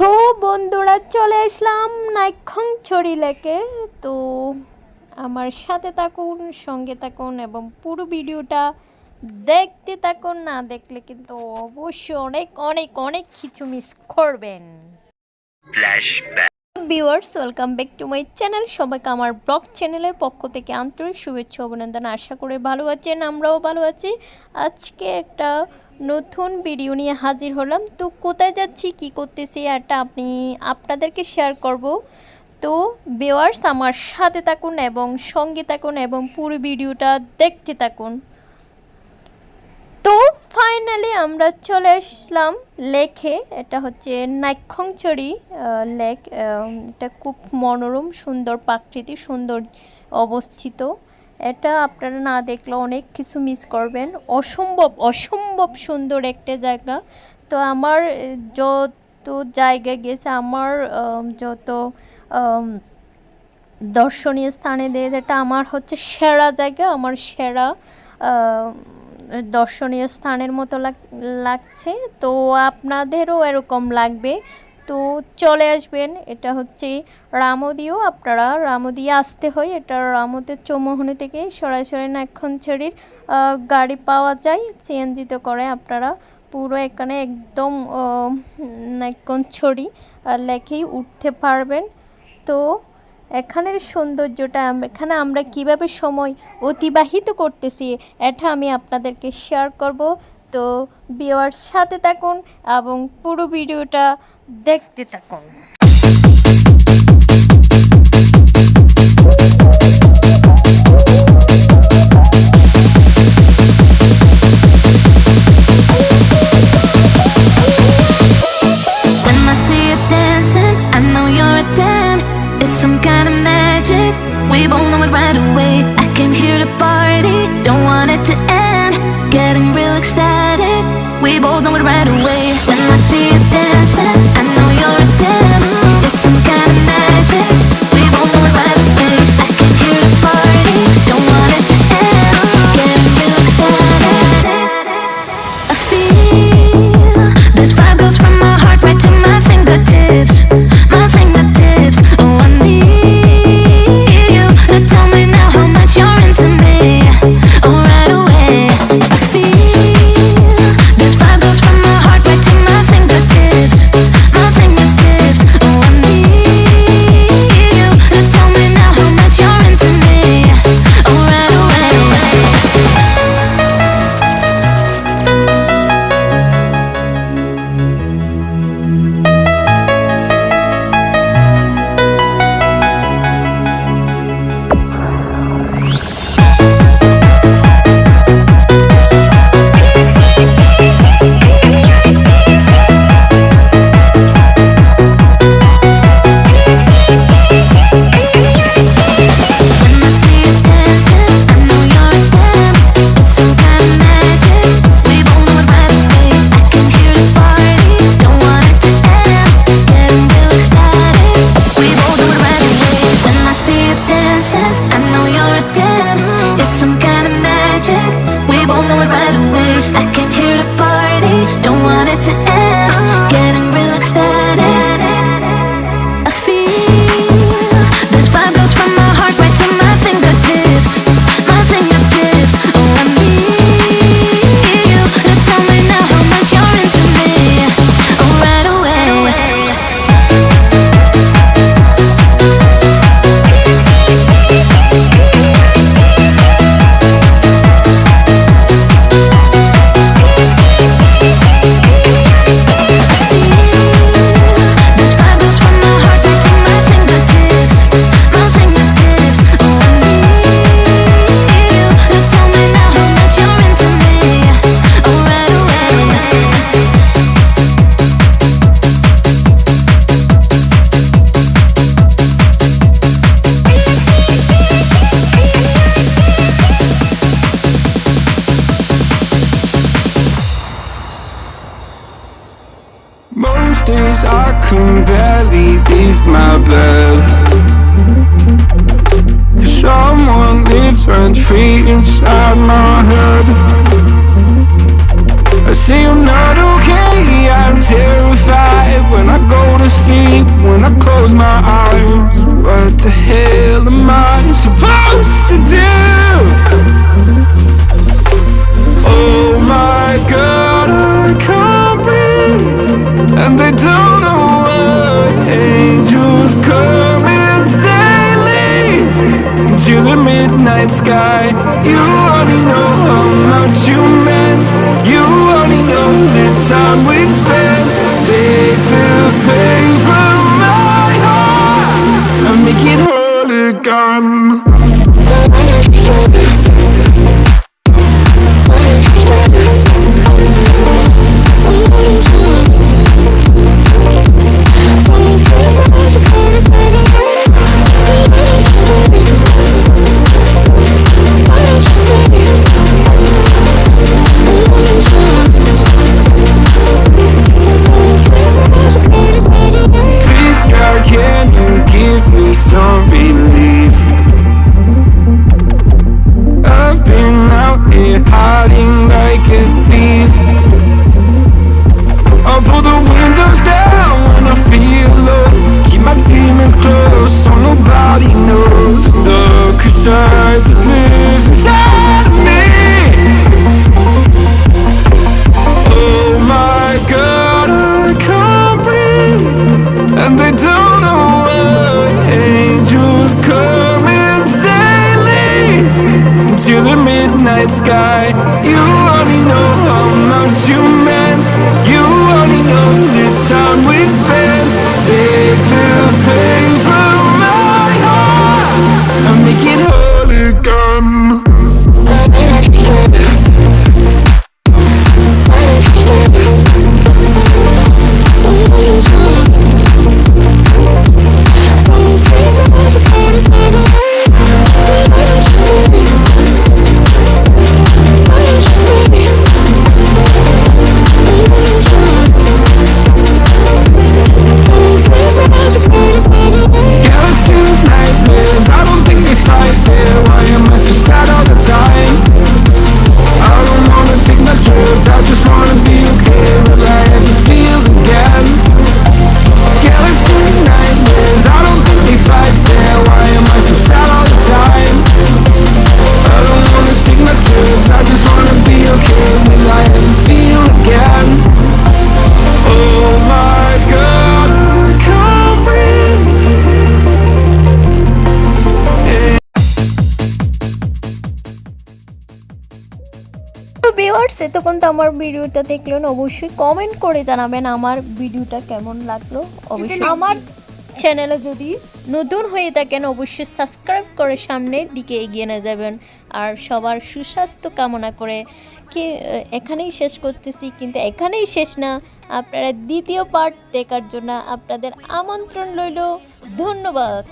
তো বন্ধুরা চলে আসলাম নাইক্ষংছড়ি লেকে। তো আমার সাথে থাকুন সঙ্গে থাকুন এবং পুরো ভিডিওটা দেখতে থাকুন না দেখলে কিন্তু অবশ্যই অনেক অনেক অনেক কিছু মিস করবেন। Viewers welcome back to my channel সবাইকে আমার ব্লগ চ্যানেলের পক্ষ থেকে আন্তরিক শুভেচ্ছা অভিনন্দন। আশা করে ভালো আছেন আমরাও ভালো আছি। আজকে একটা নতুন ভিডিও নিয়ে হাজির হলাম। তো কোথায় যাচ্ছি, কি করতেছি, এটা আপনি আপনাদেরকে শেয়ার করব। তো ভিউয়ার্স আমার সাথে থাকুন এবং সঙ্গে থাকুন এবং পুরো ভিডিওটা দেখতে থাকুন। তো ফাইনালি আমরা চলে আসলাম লেখে এটা হচ্ছে নাইক্ষংচড়ি লেক এটা খুব মনোরম, সুন্দর, প্রাকৃতিক সুন্দর অবস্থিত। এটা আপনারা না দেখলে অনেক কিছু মিস করবেন। অসম্ভব অসম্ভব সুন্দর একটা জায়গা। তো আমার যত জায়গায় গেছে, আমার যত দর্শনীয় স্থানে দিয়ে যেটা আমার হচ্ছে সেরা জায়গা। আমার সেরা দর্শনীয় স্থানের মতো লাগ- লাগছে। তো আপনাদেরও এরকম লাগবে। তো চলে আসবেন। এটা হচ্ছে রামদিও। আপনারা রামদিয়ে আসতে হয়। এটা রামদের চৌমোহনী থেকে সরাসরি নাক্ষণছড়ির গাড়ি পাওয়া যায়। সিএনজিতে করে আপনারা পুরো এখানে একদম নাক্ষণছড়ি লেখেই উঠতে পারবেন। তো এখানের সৌন্দর্যটা এখানে আমরা কীভাবে সময় অতিবাহিত করতেছি, এটা আমি আপনাদেরকে শেয়ার করব। তো বিওয়ার সাথে থাকুন এবং পুরো ভিডিওটা দেখতে থাকুন When I see you dancing, I know you're a 10. It's some kind of magic. We both know it right away. I came here to party, don't want it to end. Getting real ecstatic. We both know it right away. When I see you dancing, How much you're into Most days I can barely leave my bed. Cause someone lives rent free inside my head. I say I'm not okay, I'm terrified When I go to sleep, when I close my eyes. What the hell am I supposed to do? sky. You only know how much you meant. night sky. এতক্ষণ তো আমার ভিডিওটা দেখলেন অবশ্যই comment করে জানাবেন আমার ভিডিওটা কেমন লাগল। অবশ্যই আমার চ্যানেলে যদি নতুন হয়ে থাকেন অবশ্যই সাবস্ক্রাইব করে সামনের দিকে এগিয়ে নিয়ে যাবেন। আর সবার সুস্বাস্থ্য কামনা করে কি এখানেই শেষ করতেছি কিন্তু এখানেই শেষ না। আপনারা দ্বিতীয় পার্ট দেখার জন্য আপনাদের আমন্ত্রণ রইল। ধন্যবাদ।